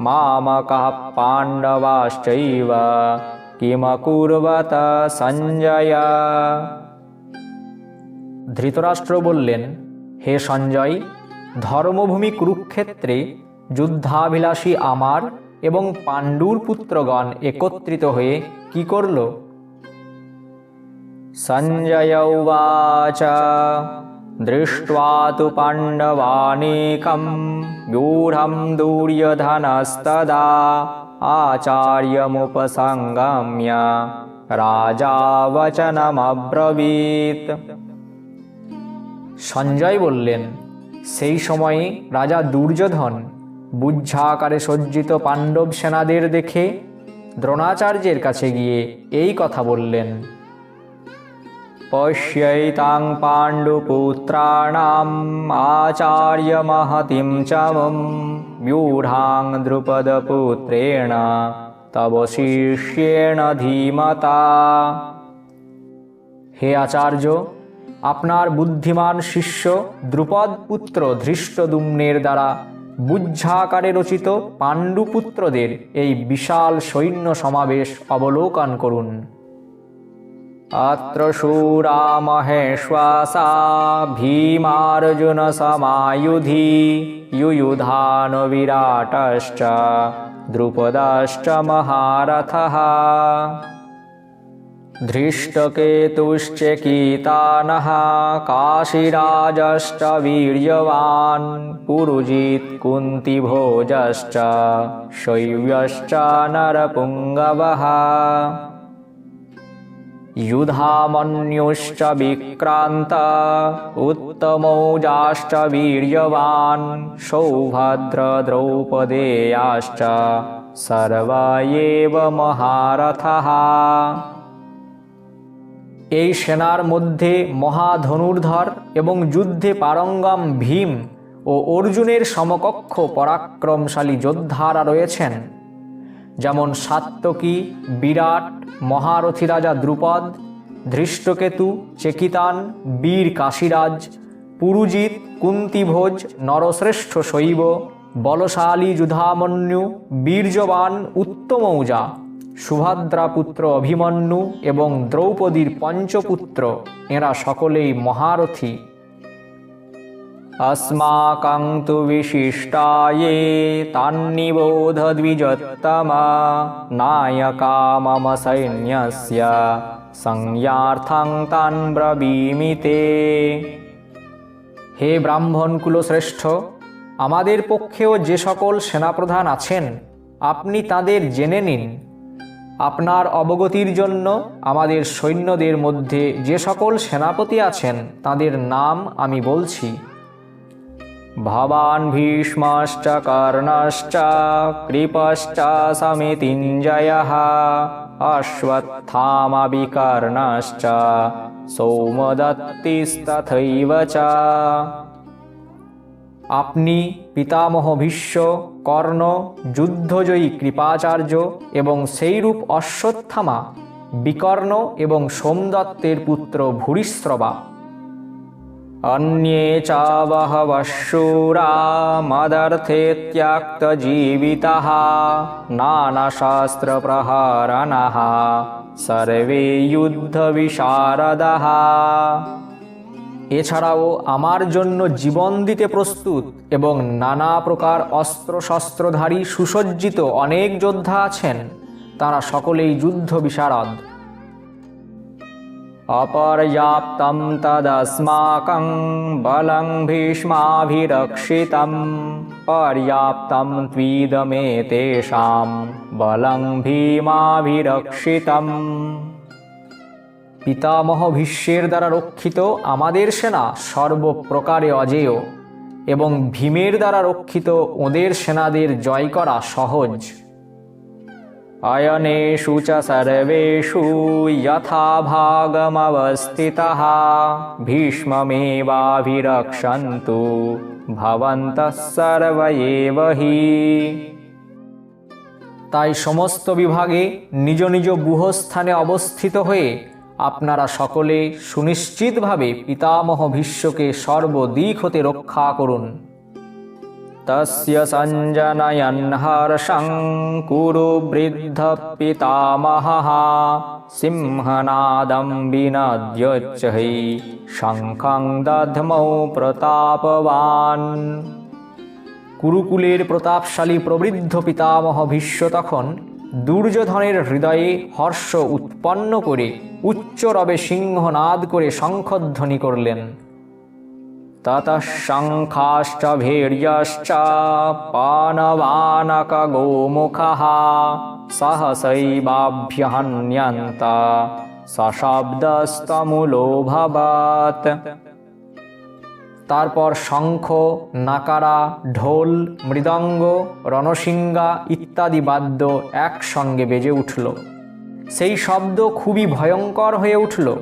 मामकः पाण्डवाश्चैव কিমকুর্বত সঞ্জয় ধৃতরাষ্ট্র বললেন হে সঞ্জয় ধর্মভূমি কুরুক্ষেত্রে যুদ্ধাভিলাষী আমার এবং পাণ্ডুর পুত্রগণ একত্রিত হয়ে কি করল সঞ্জয় উবাচ দৃষ্টু तु पाण्डवानेकं गूढं दुर्योधनस्तदा आचार्यमुपसङ्गम्य রাজা বচনমব্রবীত সঞ্জয় বললেন সেই সময়ে রাজা দুর্যোধন বুঝাকারে সজ্জিত পাণ্ডব সেনাদের দেখে দ্রোণাচার্যের কাছে গিয়ে এই কথা বললেন। पश्यैतां पाण्डुपुत्राणाम् आचार्यमहतिं च मं व्यूढां द्रुपदपुत्रेण তব শিষ্যেণ ধীমতা হে আচার্য আপনার বুদ্ধিমান শিষ্য দ্রুপদ পুত্র ধৃষ্টদুম্নের দ্বারা বুদ্ধাকারে রচিত পাণ্ডুপুত্রদের এই বিশাল সৈন্য সমাবেশ অবলোকন করুন। अत्र शूरामहेश्वासा भीमार्जुनसमायुधि युयुधानविराटश्च द्रुपदश्च महारथः। धृष्टकेतुश्चकीतानः काशीराजश्च वीर्यवान् पुरुजित् कुन्तिभोजश्च शैव्यश्च नरपुङ्गवः युधामन्युश्च विक्रान्त उत्तमौजाश्च वीर्यवान् सौभद्रद्रौपदेयाश्च सर्व एव মহারথः এই সেনার মধ্যে মহাধনুর্ধর এবং যুদ্ধে পারঙ্গম ভীম ও অর্জুনের সমকক্ষ পরাক্রমশালী যোদ্ধারা রয়েছেন যেমন সাত্তকী বিরাট, মহারথী রাজা দ্রুপদ, ধৃষ্টকেতু, চেকিতান, বীর কাশীরাজ, পুরুজিৎ, কুন্তিভোজ, নরশ্রেষ্ঠ শৈব, বলশালী যুধামন্যু, বীর্যবান উত্তমৌজা সুভদ্রা পুত্র অভিমন্যু এবং দ্রৌপদীর পঞ্চপুত্র। এরা সকলেই মহারথী। अस्माकं तु विशिष्टाये तान्निबोधद्विजोत्तमा नायका मम सैन्यस्य संज्ञार्थं तान् ब्रवीमि ते হে ব্রাহ্মণ কুলশ্রেষ্ঠ আমাদের পক্ষেও যে সকল সেনাপ্রধান আছেন আপনি তাদের জেনে নিন আপনার অবগতির জন্য আমাদের সৈন্যদের মধ্যে যে সকল সেনাপতি আছেন তাদের নাম আমি বলছি ভবান ভীষ্মশ্চ কর্ণশ্চ কৃপশ্চ সমিতিঞ্জয়ঃ, অশ্বত্থামবিকর্ণশ্চ, সৌমদত্তিস্তথৈব চ। আপনি পিতামহ ভীষ্ম, কর্ণ, যুদ্ধজয়ী কৃপাচার্য এবং সেইরূপ অশ্বত্থামা, বিকর্ণ এবং সোমদত্তের পুত্র ভূরিশ্রবা। अन्ये च बहवः शूरा मदर्थे त्यक्तजीवितः नानाशास्त्रप्रहरणः सर्वे যুদ্ধবিশারদः এছাড়াও আমার জন্য জীবন দিতে প্রস্তুত এবং নানা প্রকার অস্ত্রশস্ত্রধারী সুসজ্জিত অনেক যোদ্ধা আছেন তারা সকলেই যুদ্ধ বিশারদ अपर्याप्तं तदस्माकं बलं भीष्माभिरक्षितं पर्याप्तं त्वीदमेतेषां বলং ভীমাভিরক্ষিতম পিতামহ ভীষ্মের দ্বারা রক্ষিত আমাদের সেনা সর্বপ্রকারে অজেয় এবং ভীমের দ্বারা রক্ষিত ওদের সেনাদের জয় করা সহজ अयनेषु च सर्वेषु यथा भागमवस्थितः भीष्ममेवाभिरक्षन्तु भवन्तः सर्व एव हि তাই সমস্ত বিভাগে নিজ নিজ বুহস্থানে অবস্থিত হয়ে আপনারা সকলে সুনিশ্চিতভাবে পিতামহ ভীষ্মকে সর্বদিক হতে রক্ষা করুন তস্য সঞ্জনয়ন হর্ষং কুরু বৃদ্ধ পিতামহः সিংহনাদম বিনাদ্যোচ্চৈ শঙ্খং দধ্মৌ প্রতাপবান কুরুকুলের প্রতাপশালী প্রবৃদ্ধ পিতামহ ভীষ্ম তখন দুর্যোধনের হৃদয়ে হর্ষ উৎপন্ন করে উচ্চ রবে সিংহনাদ করে শঙ্খধ্বনি করলেন। শঙ্খাশ্চ ভীর্যশ্চ পানবানক গোমুখः সহসৈবাভ্যহন্যন্ত সশব্দস্তমূলোভবৎ তারপর শঙ্খ নাকারা ঢোল মৃদঙ্গ রণসিঙ্গা ইত্যাদি বাদ্য একসঙ্গে বেজে উঠল সেই শব্দ খুবই ভয়ঙ্কর হয়ে উঠল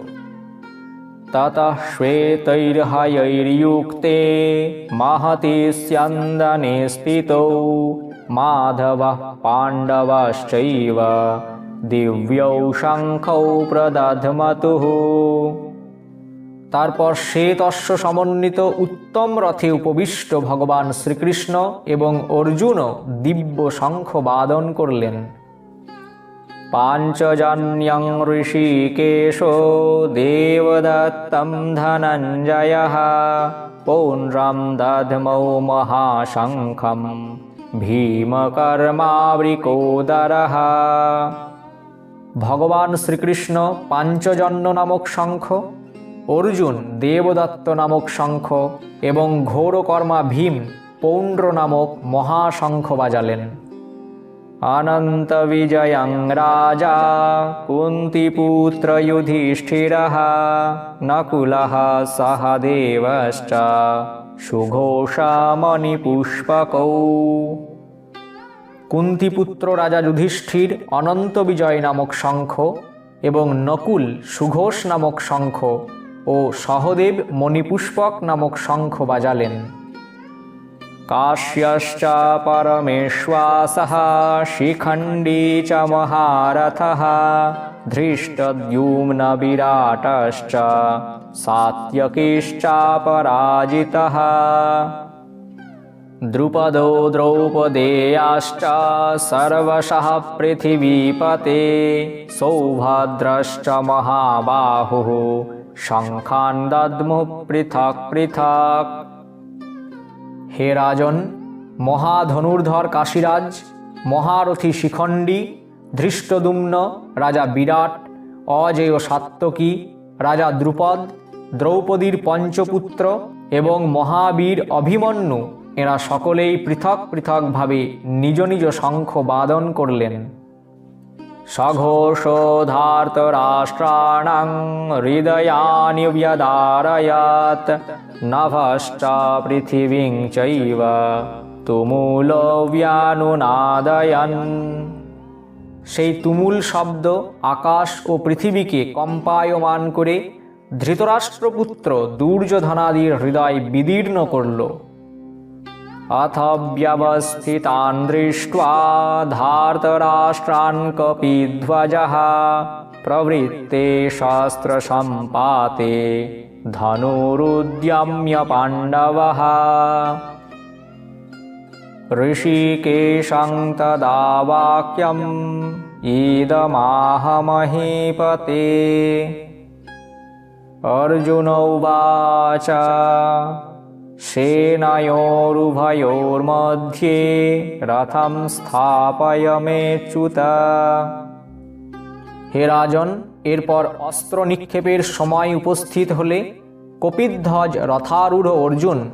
ততঃ শ্বেতৈর্হয়ৈর্যুক্তে মাহতি স্যন্দনে স্থিতৌ মাধব পাণ্ডবশ্চৈব দিব্যৌ শঙ্খৌ প্রদধমতুঃ তারপর শ্বেত সমন্বিত উত্তম রথে উপবিষ্ট ভগবান শ্রীকৃষ্ণ এবং অর্জুনও দিব্য শঙ্খ বাদন করলেন। পাঞ্চজন্যং ঋষিকেশ দেবদত্তম ধনঞ্জয় পৌন্রম দধমৌ মহাশঙ্খম ভীমকর্মাবৃকোদর ভগবান শ্রীকৃষ্ণ পাঞ্চজন্য নামক শঙ্খ অর্জুন দেবদত্ত নামক শঙ্খ এবং ঘোরকর্মা ভীম পৌণ্ড্র নামক মহাশঙ্খ বাজালেন অনন্ত বিজয়ং রাজা কুন্তিপুত্র যুধিষ্ঠির নকুল সহদেবশ্চ সুঘোষামণিপুষ্পকৌ কুন্তিপুত্র রাজা যুধিষ্ঠির অনন্ত বিজয় নামক শঙ্খ এবং নকুল সুঘোষ নামক শঙ্খ ও সহদেব মণিপুষ্পক নামক শঙ্খ বাজালেন। काश्यश्च परमेश्वासः शिखण्डी च महारथः धृष्टद्युम्नविराटश्च सात्यकीश्चापराजितः। द्रुपदो द्रौपदेयाश्च सर्वशः पृथिवीपते सौभद्रश्च महाबाहुः शङ्खान् दद्मुः पृथक् पृथक्। হে রাজন, মহাধনুর্ধর কাশীরাজ, মহারথী শিখণ্ডী, ধৃষ্টদুম্ন, রাজা বিরাট, অজেয় সাত্তকী, রাজা দ্রুপদ, দ্রৌপদীর পঞ্চপুত্র এবং মহাবীর অভিমন্যু, এরা সকলেই পৃথক পৃথকভাবে নিজ নিজ শঙ্খ বাদন করলেন। সঘোষোধার্তরাষ্ট্রাণাং হৃদয়ানি ব্যদারয়াত নভশ্চ পৃথিবীং চৈব তুমুল ব্যানুনাদয়ন সেই তুমুল শব্দ আকাশ ও পৃথিবীকে কম্পায়মান করে ধৃতরাষ্ট্রপুত্র দুর্যোধনাদির হৃদয় বিদীর্ণ করল। अथ व्यवस्थितान् दृष्ट्वा धार्तराष्ट्रान् कपिध्वजः। प्रवृत्ते शास्त्रसम्पाते धनुरुद्यम्य पाण्डवः। ऋषिकेशं तदा वाक्यम् इदमाहमहीपते अर्जुन उवाच সেনায়োরুভয়োর্মধ্যে রথম স্থাপয়মেচ্যুত হে রাজন এরপর অস্ত্র নিক্ষেপের সময় উপস্থিত হলে কপিধ্বজ রথারূঢ় অর্জুন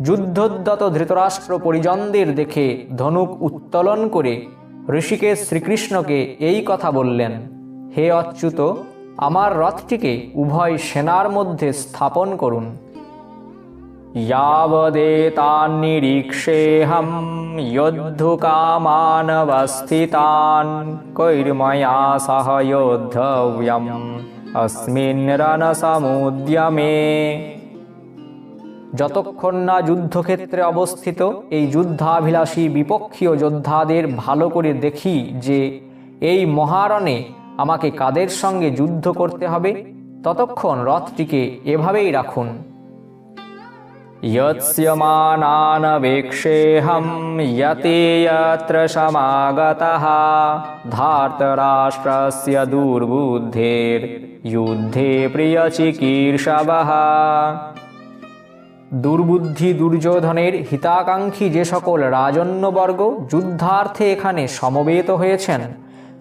যুদ্ধোদ্যত ধৃতরাষ্ট্র পরিজনদের দেখে ধনুক উত্তোলন করে ঋষিকেশ শ্রীকৃষ্ণকে এই কথা বললেন হে অচ্যুত আমার রথটিকে উভয় সেনার মধ্যে স্থাপন করুন यावदेतान्निरीक्षेऽहं योद्धुकामानवस्थितान् कैर्मया सह योद्धव्यम् अस्मिन् रणसमुद्यमे যতক্ষণ না যুদ্ধক্ষেত্রে অবস্থিত এই যুদ্ধাভিলাষী বিপক্ষীয় যোদ্ধাদের ভালো করে দেখি যে এই মহারণে আমাকে কাদের সঙ্গে যুদ্ধ করতে হবে ততক্ষণ রথটিকে এভাবেই রাখুন यत्स्यमानानवेक्षेऽहं यते यत्र समागतः धार्तराष्ट्रस्य दुर्बुद्धेर्युद्धे प्रियचिकीर्षवः দুর্বুদ্ধি দুর্যোধনের হিতাকাঙ্ক্ষী যে সকল রাজন্যবর্গ যুদ্ধার্থে এখানে সমবেত হয়েছেন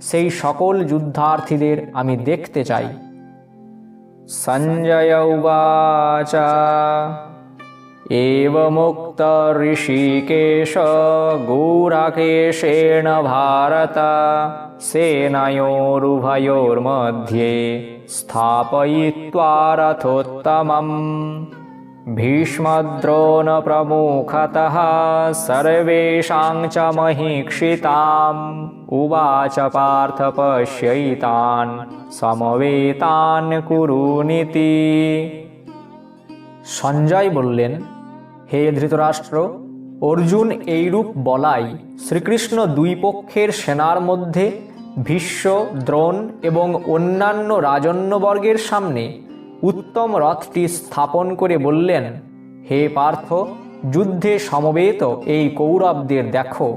সেই সকল যুদ্ধার্থীদের আমি দেখতে চাই সঞ্জয় উবাচ एवमुक्त ऋषिकेश गौराकेशेण भारत सेनयोरुभयोर्मध्ये स्थापयित्वा रथोत्तमम् भीष्मद्रोणप्रमुखतः सर्वेषां च महीक्षिताम् उवाच पार्थ पश्यैतान् समवेतान् कुरुनिति সঞ্জয় বললেন হে ধৃতরাষ্ট্র, অর্জুন এইরূপ বলাই শ্রীকৃষ্ণ দুই পক্ষের সেনার মধ্যে ভীষ্ম, দ্রোণ এবং অন্যান্য রাজন্যবর্গের সামনে উত্তম রথটি স্থাপন করে বললেন, হে পার্থ, যুদ্ধে সমবেত এই কৌরবদের দেখো।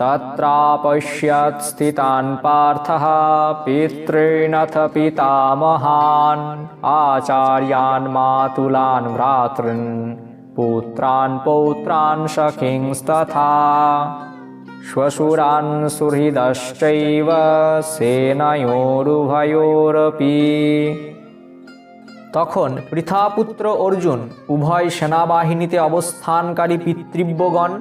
तत्रापश्यत् स्थितान् पार्थः पितॄनथ पितामहान् आचार्यान् मातुलान् भ्रातॄन् पुत्रान् पौत्रान् सखिंस्तथा श्वशुरान् सुहृदश्चैव সেনায়োরুভয়োরপি তখন পৃথাপুত্র অর্জুন উভয় সেনাবাহিনীতে অবস্থানকারী পিতৃব্যগণ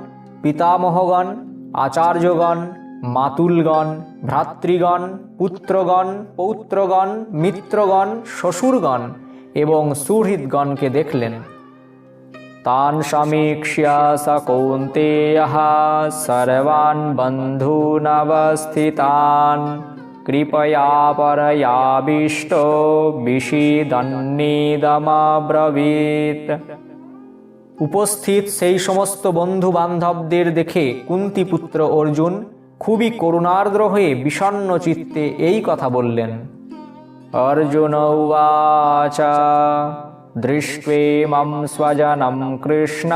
পিতামহগণ আচার্যগণ, মাতুলগণ, ভ্রাতৃগণ, পুত্রগণ, পৌত্রগণ, মিত্রগণ, শ্বশুরগণ এবং সুহৃদগণকে দেখলেন। তান সমীক্ষ্য স কৌন্তেয় সর্বান বন্ধূনবস্থিতান। কৃপয়া পরয়াবিষ্ট বিষিদন্নিদমাব্রবীত উপস্থিত সেই সমস্ত বন্ধু বান্ধবদের দেখে কুন্তিপুত্র অর্জুন খুবই করুণার্দ্র হয়ে বিষণ্ণ চিত্তে এই কথা বললেন অর্জুন উবাচ দৃষ্ট্বেমম স্বজনম কৃষ্ণ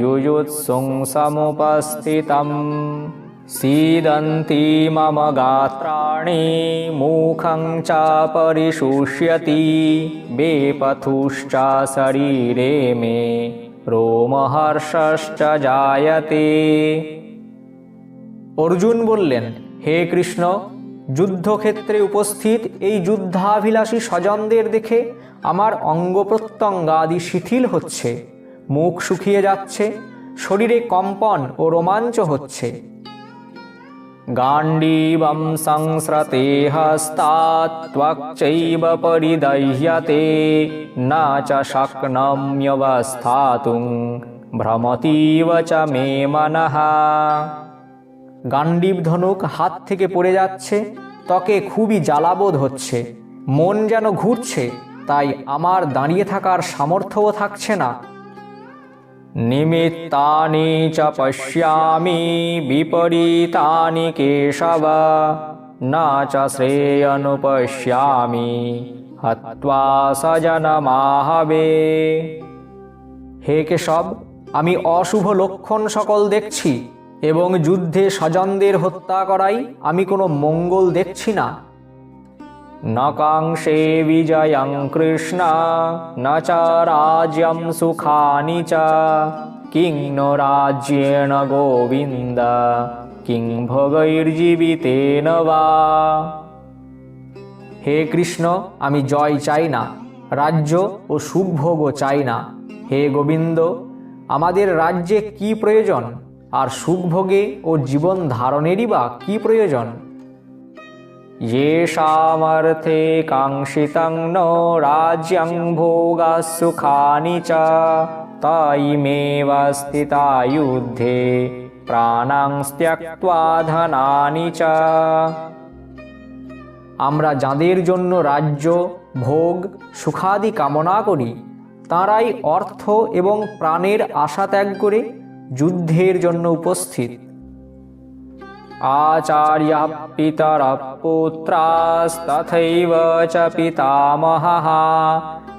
युयुत्सुं समुपस्थितं सीदन्ति मम गात्राणि मुखं च परिशुष्यति बेपथुश्च शरीरे मे রোমহর্ষশ্চ জায়তে। অর্জুন বললেন, হে কৃষ্ণ, যুদ্ধক্ষেত্রে উপস্থিত এই যুদ্ধাভিলাষী স্বজনদের দেখে আমার অঙ্গ প্রত্যঙ্গাদি শিথিল হচ্ছে, মুখ শুকিয়ে যাচ্ছে, শরীরে কম্পন ও রোমাঞ্চ হচ্ছে। গাণ্ডীবম সংস্রতে হস্তাত্বক্চৈব পরিদহ্যতে চ শক্নম্যবস্থাতুং ভ্রমতীব চ মে মনঃ গান্ডীব ধনুক হাত থেকে পড়ে যাচ্ছে ত্বকে খুবই জ্বালাবোধ হচ্ছে মন যেন ঘুরছে তাই আমার দাঁড়িয়ে থাকার সামর্থ্যও থাকছে না নিমিত্তানি চ পশ্যামি বিপরীতানি কেশব না চ শ্রেয়নুপশ্যামি হত্বা সজনমাহবে হে কেশব, আমি অশুভ লক্ষণ সকল দেখছি, এবং যুদ্ধে স্বজনদের হত্যা করাই আমি কোনো মঙ্গল দেখছি না। ন কাংক্ষে বিজয়ং কৃষ্ণ চ রাজ্যম সুখানি চ কিং ন রাজ্যেণ গোবিন্দ কিং ভোগৈর্জীবিতেন বা হে কৃষ্ণ, আমি জয় চাই না, রাজ্য ও সুখভোগও চাই না। হে গোবিন্দ, আমাদের রাজ্যে কি প্রয়োজন? আর সুখভোগে ও জীবন ধারণেরই বা কি প্রয়োজন? येषामर्थे काङ्क्षितं नो राज्यं भोगाः सुखानि च तायिमेव स्थिता युद्धे প্রাণাং ত্যক্ত্বা ধনানি চ আমরা যাদের জন্য রাজ্য ভোগ সুখাদি কামনা করি তাঁরাই অর্থ এবং প্রাণের আশা ত্যাগ করে যুদ্ধের জন্য উপস্থিত পিতর পুত্রাস্তথৈব চ পিতামহः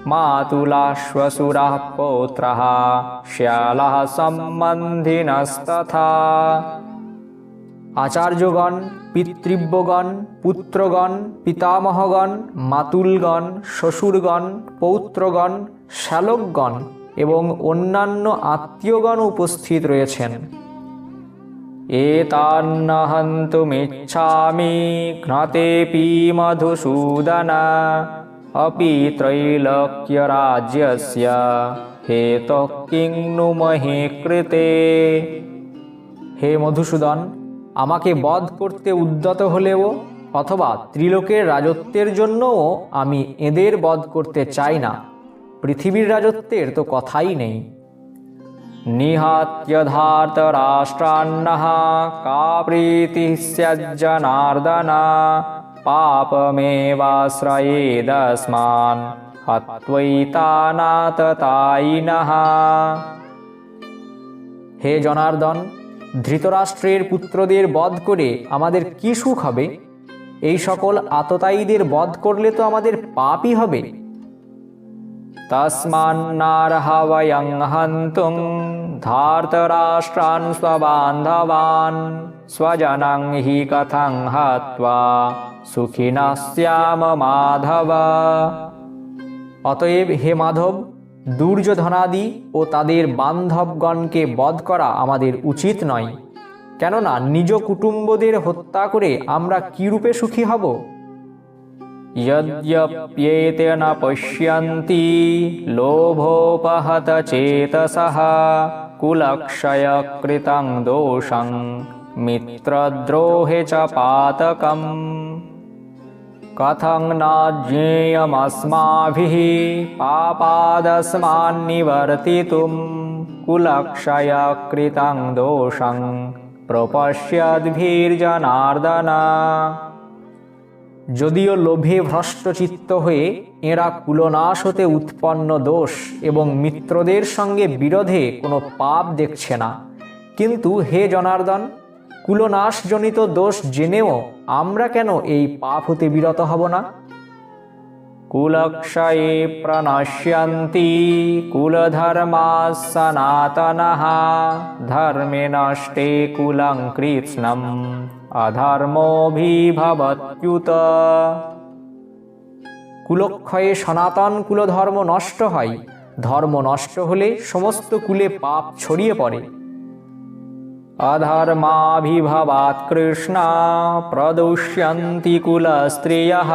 মাতুলাশ্বশুরাः পৌত্রः শ্যালः সম্বন্ধিনস্তথা আচার্যগণ পিতৃব্যগণ পুত্রগণ পিতামহগণ মাতুলগণ শ্বশুরগণ, পৌত্রগণ, শ্যালকগণ এবং অন্যান্য আত্মীয়গণ উপস্থিত রয়েছেন। এতান্নহন্তুমিচ্ছামি ঘ্নতেপি মধুসূদন अपि त्रैलोक्यराज्यस्य हेतः किं नु महे কৃতে হে মধুসূদন আমাকে বধ করতে উদ্যত হলেও অথবা ত্রিলোকের রাজত্বের জন্যও আমি এদের বধ করতে চাই না পৃথিবীর রাজত্বের তো কথাই নেই রাষ্ট্রান্নः কা প্রীতি স্যাজ্জনার্দন পাপমেবাশ্রয়েদস্মাन् হত্বৈতানাততায়িনः হে জনার্দন, ধৃতরাষ্ট্রের পুত্রদের বধ করে আমাদের কি সুখ হবে? এই সকল আততায়ীদের বধ করলে তো আমাদের পাপই হবে। তস্মান্নারহ বয়ং হন্তুং धार्तराष्ट्रान् स्वबान्धवान् स्वजनं हि कथं हत्वा সুখিনা শ্যাম মাধব অতএব হে মাধব, দুর্যোধনাদি ও তাদের বান্ধবগণকে বধ করা আমাদের উচিত নয়। কেননা নিজ কুটুম্বদের হত্যা করে আমরা কীরূপে সুখী হব? यद्यप्येते न पश्यन्ति लोभोपहत चेतसः कुलक्षयकृतं दोषं मित्रद्रोहे च पातकम्। कथं न ज्ञेयमस्माभिः पापादस्मान्निवर्तितुं कुलक्षयकृतं दोषं प्रपश्यद्भिर्जनार्दन। যদিও লোভে ভ্রষ্টচিত্ত হয়ে এরা কুলনাশ হতে উৎপন্ন দোষ এবং মিত্রদের সঙ্গে বিরোধে কোনো পাপ দেখছে না। কিন্তু হে জনার্দন, কুলনাশজনিত দোষ জেনেও আমরা কেন এই পাপ হতে বিরত হব না? কুলক্ষয়ে প্রণশ্যন্তি কুলধর্মা সনাতনः। ধর্মে নষ্টে কুলং কৃৎস্নম অধর্মোভিভবত্যুত কুলক্ষয়ে সনাতন কুলধর্ম নষ্ট হয়। ধর্ম নষ্ট হলে সমস্ত কুলে পাপ ছড়িয়ে পড়ে। অধর্মাভিভবাৎ কৃষ্ণ প্রদুষ্যন্তি কুলস্ত্রিয়ः।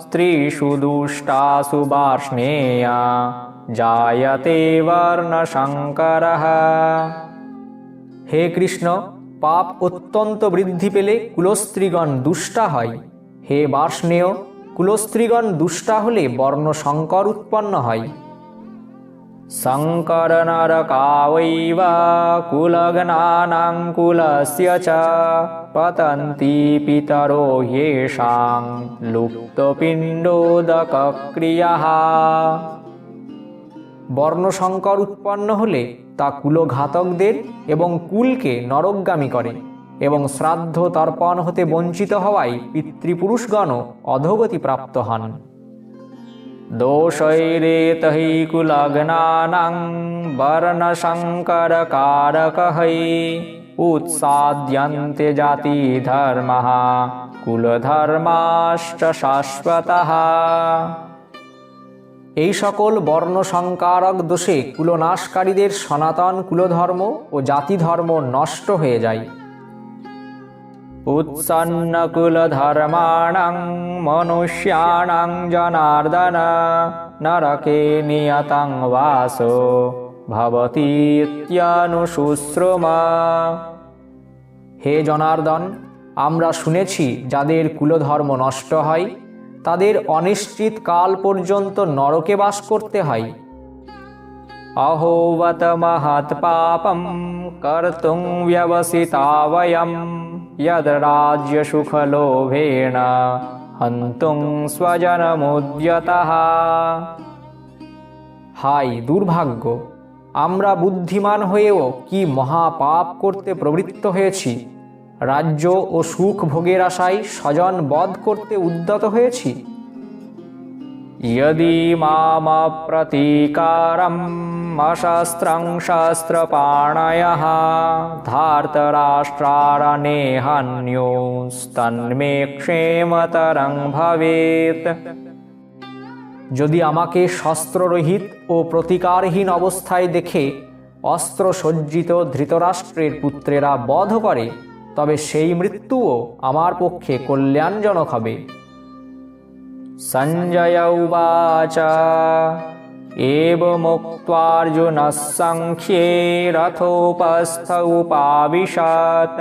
স্ত্রীষু দুষ্টাসু বার্ষ্ণেয়া। জায়তে বর্ণশঙ্করः। হে কৃষ্ণ পাপ অত্যন্ত বৃদ্ধি পেলে কুলস্ত্রীগণ দুষ্টা হয়। হে বাসনেয় কুলস্ত্রীগণ দুষ্টা হলে বর্ণ শঙ্কর উৎপন্ন হয়। শঙ্কর নরকাবৈব কুলগ্নানাং কুলস্য চ পতন্তি পিতরো হ্যেষাং লুপ্তপিণ্ডোদকক্রিয়া। বর্ণশঙ্কর উৎপন্ন হলে তা কুলঘাতকদের এবং কুলকে নরকগামী করে এবং শ্রাদ্ধ তর্পণ হতে বঞ্চিত হওয়ায় অধোগতি প্রাপ্ত হন। দোষৈরেতহি কুলগ্নানাং বর্ণশঙ্করকারকহৈ উৎসাদ্যন্তে জাতি ধর্মः কুলধর্মাশ্চ শাশ্বতः এই সকল বর্ণ সংকারক দোষে কুলনাশকারীদের সনাতন কুলধর্ম ও জাতিধর্ম নষ্ট হয়ে যায়। উৎসন্নকুলধর্মাণং মনুষ্যাণং জনার্দন নরকে নিয়তং বাসো ভবতীত্যনুশুশ্রুমা হে জনার্দন, আমরা শুনেছি যাদের কুলধর্ম নষ্ট হয় তাদের অনিশ্চিত কাল পর্যন্ত নরকে বাস করতে হয়। অহোবত মহৎ পাপম কর্তুং ব্যবসিতাবয়ম যদ্রাজ্য সুখলোভেণ হন্তুং স্বজনমুদ্যত। হাই দুর্ভাগ্য, আমরা বুদ্ধিমান হয়েও কি মহাপাপ করতে প্রবৃত্ত হয়েছি? রাজ্য ও সুখ ভোগের আশায় স্বজন বধ করতে উদ্যত হয়েছি यदि मामप्रतीकारम् अशस्त्रं शस्त्रपाणयः धार्तराष्ट्रारणेहन्योस्तन्मे क्षेमतरं भवेत् যদি আমাকে শস্ত্ররহিত ও প্রতিকারহীন অবস্থায় দেখে অস্ত্র সজ্জিত ধৃতরাষ্ট্রের পুত্রেরা বধ করে তবে সেই মৃত্যুও আমার পক্ষে কল্যাণজনক হবে सञ्जय उवाच एवमुक्त्वार्जुनः सङ्ख्ये रथोपस्थ उपाविशत्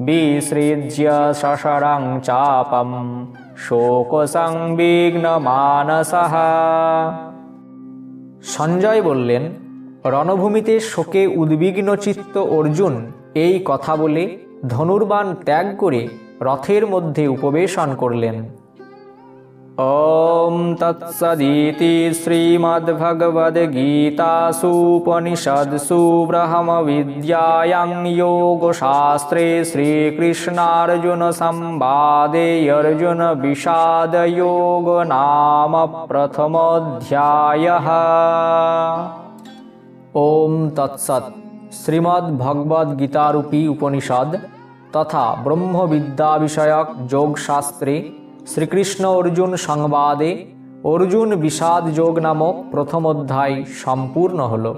विसृज्य शशरं चापं শোকসংবিঘ্নমানসः সঞ্জয় বললেন রণভূমিতে শোকে উদ্বিগ্ন চিত্ত অর্জুন এই কথা বলে ধনুর্বাণ ত্যাগ করে রথের মধ্যে উপবেশন করলেন ॐ तत्सदिति श्रीमद्भगवद्गीतासूपनिषत्सु ब्रह्मविद्यायां योगशास्त्रे श्रीकृष्णार्जुनसंवादे अर्जुनविषादयोग नाम प्रथमोऽध्यायः ওম তৎসৎ শ্রীমদ্ ভগবদ গীতারূপী উপনিষদ তথা ব্রহ্মবিদ্যা বিষয়ক যোগশাস্ত্রে শ্রীকৃষ্ণ অর্জুন সংবাদে অর্জুন বিষাদ যোগ নামক প্রথম অধ্যায় সম্পূর্ণ হলো।